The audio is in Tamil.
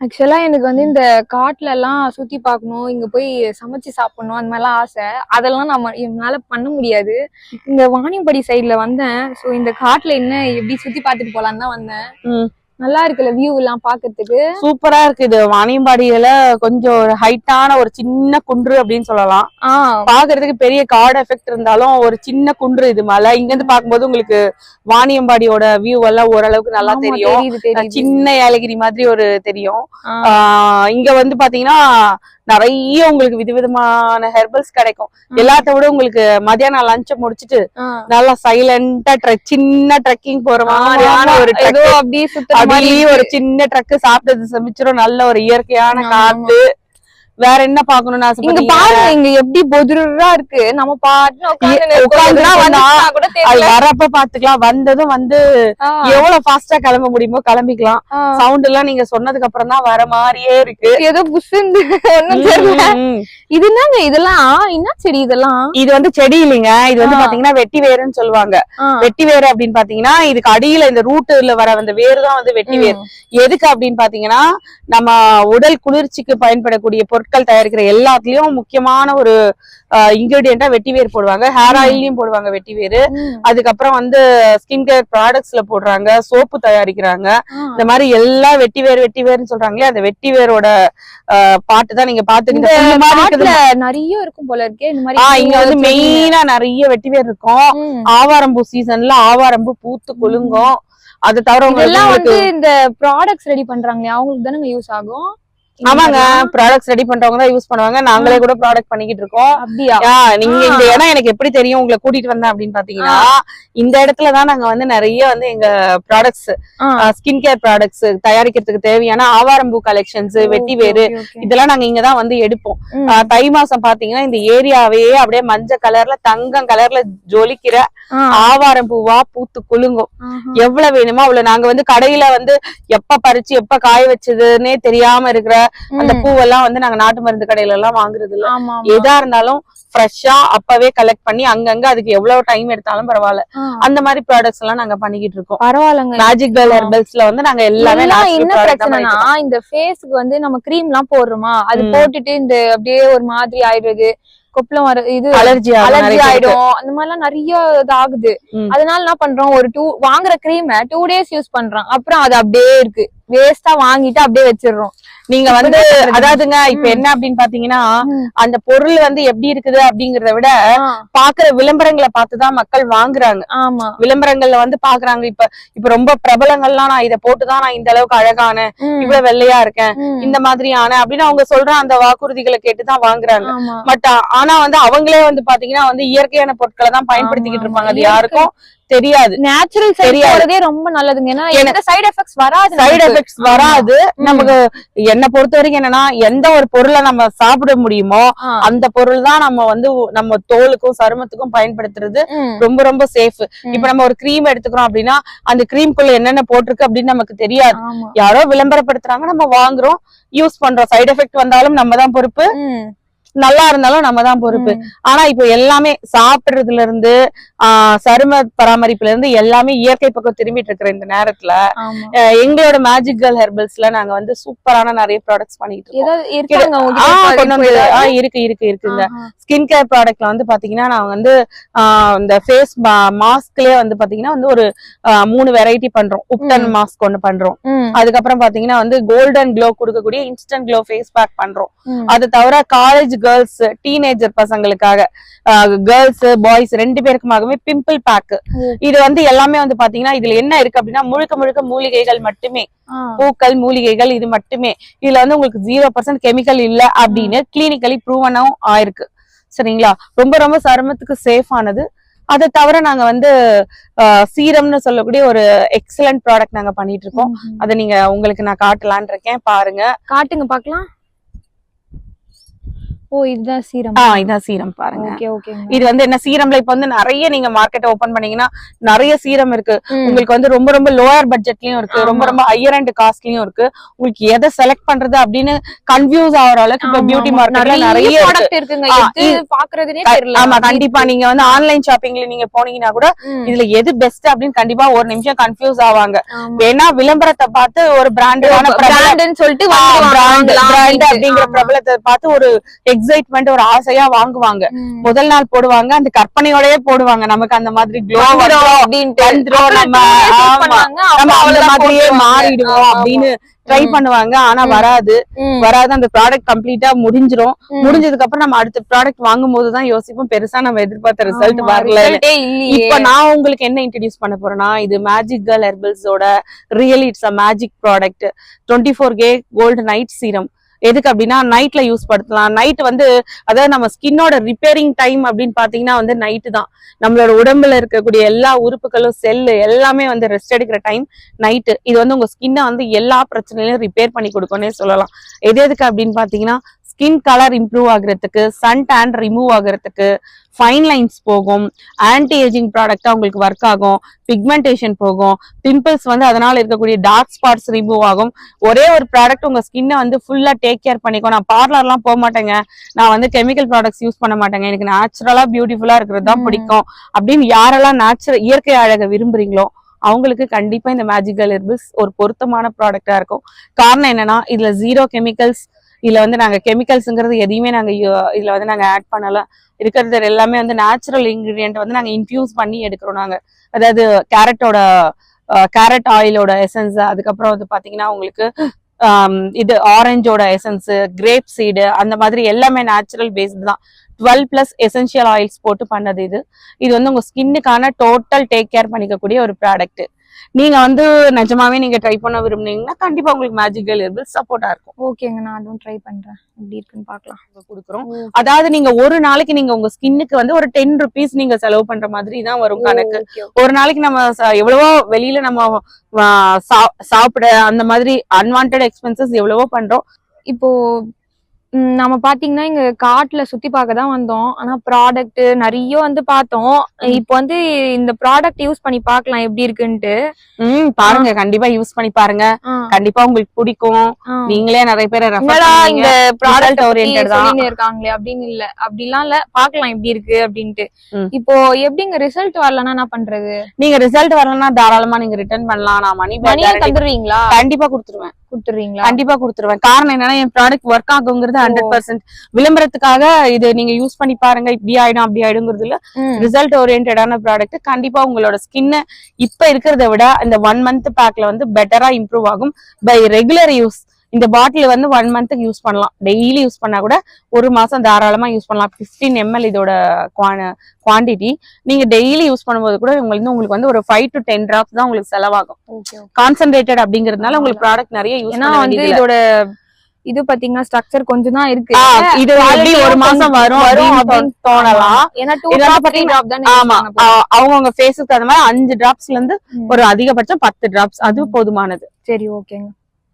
ஆக்சுவலா எனக்கு வந்து இந்த காட்டுல எல்லாம் சுத்தி பார்க்கணும் இங்க போய் சமைச்சு சாப்பிடணும் அந்த மாதிரிலாம் ஆசை. அதெல்லாம் நம்ம என்னால் பண்ண முடியாது. இந்த வாணியம்படி சைடுல வந்தேன். சோ இந்த காட்டுல என்ன எப்படி சுத்தி பார்த்துட்டு போகலான்னு தான் வந்தேன். நல்லா இருக்குல்ல வியூ எல்லாம் பாக்குறதுக்கு? சூப்பரா இருக்கு இது. வாணியம்பாடியில கொஞ்சம் ஒரு ஹைட்டான ஒரு சின்ன குன்று அப்படின்னு சொல்லலாம். பாக்குறதுக்கு பெரிய காடு எஃபெக்ட் இருந்தாலும் ஒரு சின்ன குன்று இது மலை. இங்க இருந்து பாக்கும்போது உங்களுக்கு வாணியம்பாடியோட வியூ எல்லாம் ஓரளவுக்கு நல்லா தெரியும். சின்ன ஏலகிரி மாதிரி ஒரு தெரியும். இங்க வந்து பாத்தீங்கன்னா நிறைய உங்களுக்கு விதவிதமான ஹெர்பல்ஸ் கிடைக்கும். எல்லாத்த விட உங்களுக்கு மதியானம் லஞ்ச முடிச்சிட்டு நல்லா சைலண்டா ட்ரெக் சின்ன ட்ரெக்கிங் போற மாதிரியான ஒரு அப்படியே மாதிரி ஒரு சின்ன ட்ரக் சாப்பிட்டது சமைச்சிரும். நல்ல ஒரு இயற்கையான காத்து. வேற என்ன பாக்கணும்னு இங்க ஆசைப்பட்டீங்க பாருங்க இங்க எப்படி பொதுரா இருக்கு. நம்ம தெரியல. வரப்ப பாத்துக்கலாம் வந்ததும் வந்து எவ்வளவு ஃபாஸ்டா கிளம்ப முடியுமோ கிளம்பிக்கலாம். சவுண்ட் எல்லாம் நீங்க சொன்னதுக்கு அப்புறம் தான் வர மாதிரியே இருக்கு. ஏதோ ம். இது என்னங்க இதெல்லாம் என்ன செடி இதெல்லாம்? இது வந்து செடி இல்லைங்க. இது வந்து. பாத்தீங்கன்னா வெட்டி வேருன்னு சொல்லுவாங்க. வெட்டி வேரு அப்படின்னு பாத்தீங்கன்னா இதுக்கு அடியில இந்த ரூட்டுல வர அந்த வேர் தான் வந்து வெட்டி வேர். எதுக்கு அப்படின்னு பாத்தீங்கன்னா நம்ம உடல் குளிர்ச்சிக்கு பயன்படக்கூடிய பொருட்கள் தயாரிக்கிற எல்லாத்துலயும் முக்கியமான ஒரு இன்கிரீடியண்டா வெட்டி வேர் போடுவாங்க. ஹேர் ஆயிலையும் போடுவாங்க வெட்டி வேரு. அதுக்கப்புறம் வந்து ஸ்கின் கேர் ப்ராடக்ட்ஸ்ல போடுறாங்க. சோப்பு தயாரிக்கிறாங்க. இந்த மாதிரி எல்லா வெட்டி வேர் வெட்டி வேர்னு சொல்றாங்களே அந்த வெட்டி வேரோட பாட்டு தான் நீங்க பாத்துக்கிட்டு நிறைய இருக்கும் போல இருக்கே. இங்க வந்து. மெயினா நிறைய வெட்டி வேர் இருக்கும். ஆவாரம்பூ சீசன்ல ஆவாரம்பூ பூத்து குலுங்கும் அது தவிர உங்களுக்கு இந்த ப்ராடக்ட்ஸ் ரெடி பண்றாங்களே அவங்களுக்கு தானே யூஸ் ஆகும்? ஆமாங்க. ப்ராடக்ட்ஸ் ரெடி பண்றவங்க தான் யூஸ் பண்ணுவாங்க நாங்களே கூட ப்ராடக்ட் பண்ணிக்கிட்டு இருக்கோம் அப்படியா நீங்க. இந்த இடம் எனக்கு எப்படி தெரியும் உங்களை கூட்டிட்டு வந்தேன் அப்படின்னு பாத்தீங்கன்னா இந்த இடத்துல தான் நாங்க வந்து நிறைய வந்து எங்க ப்ராடக்ட்ஸ். ஸ்கின் கேர் ப்ராடக்ட்ஸ் தயாரிக்கிறதுக்கு தேவையான ஆவாரம்பூ கலெக்ஷன்ஸ் வெட்டி வேறு. இதெல்லாம் நாங்க இங்க தான் வந்து எடுப்போம் தை மாசம் பாத்தீங்கன்னா இந்த ஏரியாவே அப்படியே மஞ்சள் கலர்ல தங்கம் கலர்ல ஜொலிக்கிற. ஆவாரம் பூவா பூத்து குலுங்கும். எவ்வளவு வேணுமோ அவ்வளவு நாங்க வந்து கடையில வந்து எப்ப பறிச்சு எப்ப காய வச்சதுன்னே தெரியாம இருக்கிற அந்த. பூவெல்லாம் வந்து நாங்க நாட்டு மருந்து கடையில எல்லாம் வாங்குறது இல்ல. எதா இருந்தாலும் ஃப்ரெஷ்ஷா அப்பவே கலெக்ட் பண்ணி அங்கங்க அதுக்கு எவ்வளவு டைம் எடுத்தாலும் பரவாயில்ல. அந்த மாதிரி ப்ராடக்ட்ஸ் எல்லாம் நாங்க பண்ணிக்கிட்டு இருக்கோம் பரவாயில்லங்க மேஜிக் ஆ. ஹெர்பல்ஸ்ல வந்து நாங்க எல்லாமே என்ன பிரச்சனைனா இந்த ஃபேஸ்க்கு வந்து நம்ம கிரீம் எல்லாம் போடுறோமா அது. போட்டுட்டு இந்த அப்படியே ஒரு மாதிரி ஆயிடுறது கொப்பளம் வர இது. அலர்ஜி அலர்ஜி ஆயிடும் அந்த மாதிரி எல்லாம் நிறைய இது ஆகுது. அதனால என்ன பண்றோம் ஒரு டூ வாங்குற கிரீம டூ டேஸ் யூஸ் பண்றோம் அப்புறம் அது அப்படியே இருக்கு வேஸ்டா வாங்கிட்டு அப்படியே வச்சிடுறோம். நீங்க வந்து? அதாவதுங்க இப்ப. என்ன அப்படின்னு பாத்தீங்கன்னா. அந்த பொருள் வந்து எப்படி இருக்குது அப்படிங்கறத விட பாக்குற விளம்பரங்களை பார்த்துதான் மக்கள் வாங்குறாங்க. ஆமா. விளம்பரங்கள்ல வந்து பாக்குறாங்க. இப்ப இப்ப ரொம்ப பிரபலங்கள்லாம் நான் இத போட்டுதான் நான் இந்த அளவுக்கு அழகான இவ்வளவு வெள்ளையா இருக்கேன் இந்த மாதிரியான அப்படின்னு அவங்க சொல்ற அந்த வாக்குறுதிகளை கேட்டுதான் வாங்குறாங்க. பட் ஆனா வந்து அவங்களே வந்து பாத்தீங்கன்னா வந்து இயற்கையான பொருட்களை தான் பயன்படுத்திக்கிட்டு இருப்பாங்க. அது யாருக்கும் தெரியாது. நேச்சுரல் சைடு ரொம்ப நல்லதுங்க. ஏன்னா எந்த சைடு எஃபெக்ட்ஸ் வராது சைடு. எஃபெக்ட்ஸ் வராது. நமக்கு என்ன பொறுத்த வரைக்கும் என்னன்னா எந்த ஒரு பொருளை நம்ம சாப்பிட முடியுமோ அந்த பொருள் தான் நம்ம வந்து நம்ம தோலுக்கும் சருமத்துக்கும் பயன்படுத்துறது ரொம்ப ரொம்ப சேஃப். இப்ப நம்ம ஒரு க்ரீம் எடுத்துக்கிறோம் அப்படின்னா அந்த க்ரீம்குள்ள என்னென்ன போட்டிருக்கு அப்படின்னு நமக்கு தெரியாது. யாரோ விளம்பரப்படுத்துறாங்க நம்ம வாங்குறோம் யூஸ் பண்றோம். சைடு எஃபெக்ட் வந்தாலும் நம்ம தான் பொறுப்பு. நல்லா இருந்தாலும் நம்ம தான் பொறுப்பு. ஆனா இப்போ எல்லாமே சாப்பிடுறதுல இருந்து ஆஹ் சரும பராமரிப்புல இருந்து எல்லாமே இயற்கை பக்கம் திரும்பிட்டு இருக்கிற இந்த நேரத்துல எங்களோட மேஜிக் கேர்ள் ஹெர்பல்ஸ்ல நாங்க வந்து சூப்பரான நிறைய ப்ராடக்ட்ஸ் பண்ணிட்டு இருக்கோம். இருக்கு இருக்கு இருக்குங்க. ஸ்கின் கேர் ப்ராடக்ட்ல வந்து பாத்தீங்கன்னா நான் வந்து இந்த ஃபேஸ் மாஸ்க்லயே வந்து பாத்தீங்கன்னா வந்து ஒரு மூணு வெரைட்டி பண்றோம். உப்டன். மாஸ்க் ஒண்ணு பண்றோம். அதுக்கப்புறம் பாத்தீங்கன்னா வந்து கோல்டன் க்ளோ கொடுக்கக்கூடிய இன்ஸ்டன்ட் க்ளோ ஃபேஸ் பேக் பண்றோம். அது தவிர காலேஜ் கேர்ள்ஸ் டீனேஜர் பசங்களுக்காக கேர்ள்ஸ் பாய்ஸ் ரெண்டு பேருக்குமாகவே பிம்பிள் பேக். இது வந்து எல்லாமே வந்து பாத்தீங்கன்னா இதுல என்ன இருக்கு அப்படின்னா முழுக்க முழுக்க மூலிகைகள் மட்டுமே. பூக்கள் மூலிகைகள் இது மட்டுமே. இதுல வந்து உங்களுக்கு ஜீரோ பர்சன்ட் கெமிக்கல் இல்ல அப்படின்னு கிளினிக்கலி ப்ரூவனும் ஆயிருக்கு. சரிங்களா? ரொம்ப ரொம்ப சருமத்துக்கு சேஃப் ஆனது. அதை தவிர நாங்க வந்து சீரம்னு சொல்லக்கூடிய ஒரு எக்ஸலண்ட் ப்ராடக்ட் நாங்க பண்ணிட்டு இருக்கோம். அதை நீங்க உங்களுக்கு நான் காட்டலான் இருக்கேன். பாருங்க. காட்டுங்க பாக்கலாம் ஓ இதுதான் சீரம். ஆ இதான் சீரம் பாருங்க. ஓகே இது வந்து என்ன சீரம்ல இப்ப வந்து நிறைய நீங்க மார்க்கெட் ஓபன் பண்ணீங்கன்னா நிறைய சீரம் இருக்கு. உங்களுக்கு வந்து ரொம்ப ரொம்ப லோயர் பட்ஜெட்லயும் இருக்கு. ரொம்ப. ரொம்ப ஹையர் அண்ட் காஸ்ட்லயும் இருக்கு. உங்களுக்கு எதை செலக்ட் பண்றது அப்படின்னு கன்ஃபியூஸ் ஆகுற அளவுக்கு இப்ப பியூட்டி மார்க்கெட்ல நிறைய. ப்ராடக்ட் இருக்குங்க. ஆமா கண்டிப்பா. நீங்க வந்து ஆன்லைன் ஷாப்பிங்ல நீங்க போனீங்கன்னா கூட இதுல எது பெஸ்ட் அப்படின்னு கண்டிப்பா ஒரு நிமிஷம் கன்ஃபியூஸ் ஆவாங்க. வேணா விளம்பரத்தை பார்த்து ஒரு பிராண்டடான பிராண்டுன்னு சொல்லிட்டு பிராண்ட். அப்படிங்கிற. பிரபலத்தை பார்த்து ஒரு எக்ஸைட்மெண்ட் ஒரு ஆசையா வாங்குவாங்க. முதல் நாள் போடுவாங்க அந்த கற்பனையோடயே போடுவாங்க. நமக்கு அந்த மாதிரி க்ளோ வந்துரும் நம்ம நம்ம மாதிரியே. மாறிடுவோம் அப்படின்னு ட்ரை. பண்ணுவாங்க. ஆனா. வராது. வராது. அந்த ப்ராடக்ட் கம்ப்ளீட்டா முடிஞ்சிரும். முடிஞ்சதுக்கு அப்புறம் நம்ம அடுத்த ப்ராடக்ட் வாங்கும் போதுதான் யோசிப்போம். பெருசா நம்ம எதிர்பார்த்த ரிசல்ட் வரல. இப்ப நான் உங்களுக்கு என்ன இன்ட்ரடியூஸ் பண்ண போறேன்னா இது magic girl ஹெர்பல்ஸோட real it's a magic product twenty four K gold night serum எதுக்கு அப்படின்னா நைட்ல யூஸ் படுத்தலாம். நைட் வந்து அதாவது நம்ம ஸ்கின்னோட ரிப்பேரிங் டைம் அப்படின்னு பாத்தீங்கன்னா வந்து நைட்டு தான். நம்மளோட உடம்புல இருக்கக்கூடிய எல்லா உறுப்புகளும் செல்லு எல்லாமே வந்து ரெஸ்ட் எடுக்கிற டைம் நைட்டு இது வந்து உங்க ஸ்கின்னை வந்து எல்லா பிரச்சனையிலும் ரிப்பேர் பண்ணி கொடுக்கும்னே சொல்லலாம். எது எதுக்கு அப்படின்னு பாத்தீங்கன்னா ஸ்கின் கலர் இம்ப்ரூவ் ஆகுறதுக்கு சன் டேன் ரிமூவ் ஆகுறதுக்கு ஃபைன் லைன்ஸ் போகும் ஆன்டி ஏஜிங் ப்ராடக்டா உங்களுக்கு ஒர்க் ஆகும் பிக்மெண்டேஷன் போகும் பிம்பிள்ஸ் வந்து அதனால இருக்கக்கூடிய டார்க் ஸ்பாட்ஸ் ரிமூவ் ஆகும். ஒரே ஒரு ப்ராடக்ட் உங்க ஸ்கின்னை வந்து ஃபுல்லா டேக் கேர் பண்ணிக்கும். நான் பார்லர்லாம் போக மாட்டேங்க. நான் வந்து கெமிக்கல் ப்ராடக்ட்ஸ் யூஸ் பண்ண மாட்டேங்க. எனக்கு நேச்சுரலா பியூட்டிஃபுல்லா இருக்கிறது தான். பிடிக்கும். அப்படின்னு யாரெல்லாம் நேச்சுரல் இயற்கை அழகை விரும்புறீங்களோ அவங்களுக்கு கண்டிப்பா இந்த மேஜிக்கல் ஹெர்பிள்ஸ் ஒரு பொருத்தமான ப்ராடக்டா இருக்கும். காரணம் என்னன்னா இதுல ஜீரோ கெமிக்கல்ஸ் இதுல வந்து நாங்க கெமிக்கல்ஸ்ங்கிறது எதையுமே நாங்க இதில் இதுல வந்து நாங்க ஆட் பண்ணல. இருக்கிறது எல்லாமே வந்து நேச்சுரல் இன்க்ரீடியண்ட் வந்து நாங்க இன்ஃபியூஸ் பண்ணி எடுக்கிறோம் நாங்க. அதாவது கேரட்டோட கேரட் ஆயிலோட எசன்ஸ் அதுக்கப்புறம் வந்து பாத்தீங்கன்னா உங்களுக்கு இது ஆரஞ்சோட எசன்ஸ் கிரேப் சீடு அந்த மாதிரி எல்லாமே நேச்சுரல் பேஸ்டு தான். டுவெல் ப்ளஸ் எசென்ஷியல் ஆயில்ஸ் போட்டு பண்ணது இது. இது வந்து உங்க ஸ்கின்னுக்கான டோட்டல் டேக் கேர் பண்ணிக்கக்கூடிய ஒரு ப்ராடக்ட் நீங்க வந்து நிஜமாவே நீங்க ட்ரை பண்ண விரும்புனீங்கன்னா கண்டிப்பா உங்களுக்கு மேஜிக்கல் ஹெர்பல் சப்போர்ட்டா இருக்கும். ஓகேங்க நான் அதுவும் ட்ரை பண்றேன். எப்படி இருக்குன்னு பார்க்கலாம். கொடுக்குறோம். அதாவது நீங்க ஒரு நாளைக்கு நீங்க உங்க ஸ்கின்னுக்கு வந்து ஒரு டென் ருபீஸ் நீங்க செலவு பண்ற மாதிரி தான் வரும் கணக்கு. ஒரு நாளைக்கு நம்ம எவ்வளவோ வெளியில நம்ம சாப்பிட அந்த மாதிரி அன்வான்ட் எக்ஸ்பென்சஸ் எவ்வளவோ பண்றோம். இப்போ நம்ம பாத்தீங்கன்னா இங்க காட்டுல சுத்தி பார்க்க தான் வந்தோம். ஆனா ப்ராடக்ட் நிறைய வந்து பார்த்தோம். இப்போ வந்து இந்த ப்ராடக்ட் யூஸ் பண்ணி பார்க்கலாம் எப்படி இருக்குன்ட்டு. ம் பாருங்க. கண்டிப்பா யூஸ் பண்ணி பாருங்க. கண்டிப்பா உங்களுக்கு பிடிக்கும். நீங்களே நிறைய பேரை இந்த ப்ராடக்ட் oriented தான். இருக்காங்களே அப்படின்னு இல்ல. அப்படிலாம் இல்ல. பாக்கலாம் எப்படி இருக்கு அப்படின்ட்டு. இப்போ எப்படிங்க ரிசல்ட் வரலன்னா என்ன பண்றது? நீங்க ரிசல்ட் வரலன்னா தாராளமா நீங்க ரிட்டர்ன் பண்ணலாம். நான் மணி மணியை பேக் தந்துடுவீங்களா கண்டிப்பா கொடுத்துருவேன். கொடுத்துடுறீங்களா? கண்டிப்பா கொடுத்துருவேன். காரணம் என்னன்னா என் ப்ராடக்ட் ஒர்க் ஆகுங்கிறது ஹண்ட்ரட் பர்சன்ட் விளம்பரத்துக்காக இது நீங்க யூஸ் பண்ணி பாருங்க. இப்படி ஆயிடும் அப்படி ஆயிடுங்கிறது இல்ல. ரிசல்ட் ஓரியன்டான ப்ராடக்ட் கண்டிப்பா உங்களோட ஸ்கின்னை இப்ப இருக்கிறத விட இந்த ஒன் மந்த் பேக்ல வந்து பெட்டரா இம்ப்ரூவ் ஆகும். பை ரெகுலர் யூஸ் இந்த பாட்டில் வந்து ஒன் மந்த்துக்கு யூஸ் பண்ணலாம். டெய்லி யூஸ் பண்ணா கூட ஒரு மாசம் தாராளமா யூஸ் பண்ணலாம். 15 எம்எல் இதோட குவாண்டிட்டி நீங்க டெய்லி யூஸ் பண்ணும்போது கூட உங்களுக்கு உங்களுக்கு வந்து ஒரு ஃபைவ் டு டென் டிராப்ஸ் தான் உங்களுக்கு செலவாகும். கான்சென்ட்ரேட்டட் அப்படிங்கறதுனால உங்களுக்கு ப்ராடக்ட் நிறைய யூஸ் வந்து இதோட இது பாத்தீங்கன்னா ஸ்ட்ரக்சர் கொஞ்சம் தான் இருக்கு. இது எப்படி ஒரு மாசம் வரும் அப்படின்னு தோணலாம். ஏன்னா டூ ட்ராப் தானே ஆமா அவங்கவங்க ஃபேஸுக்கு அந்த மாதிரி அஞ்சு டிராப்ஸ்ல இருந்து. ஒரு அதிகபட்சம் பத்து டிராப்ஸ் அது போதுமானது. சரி ஓகேங்க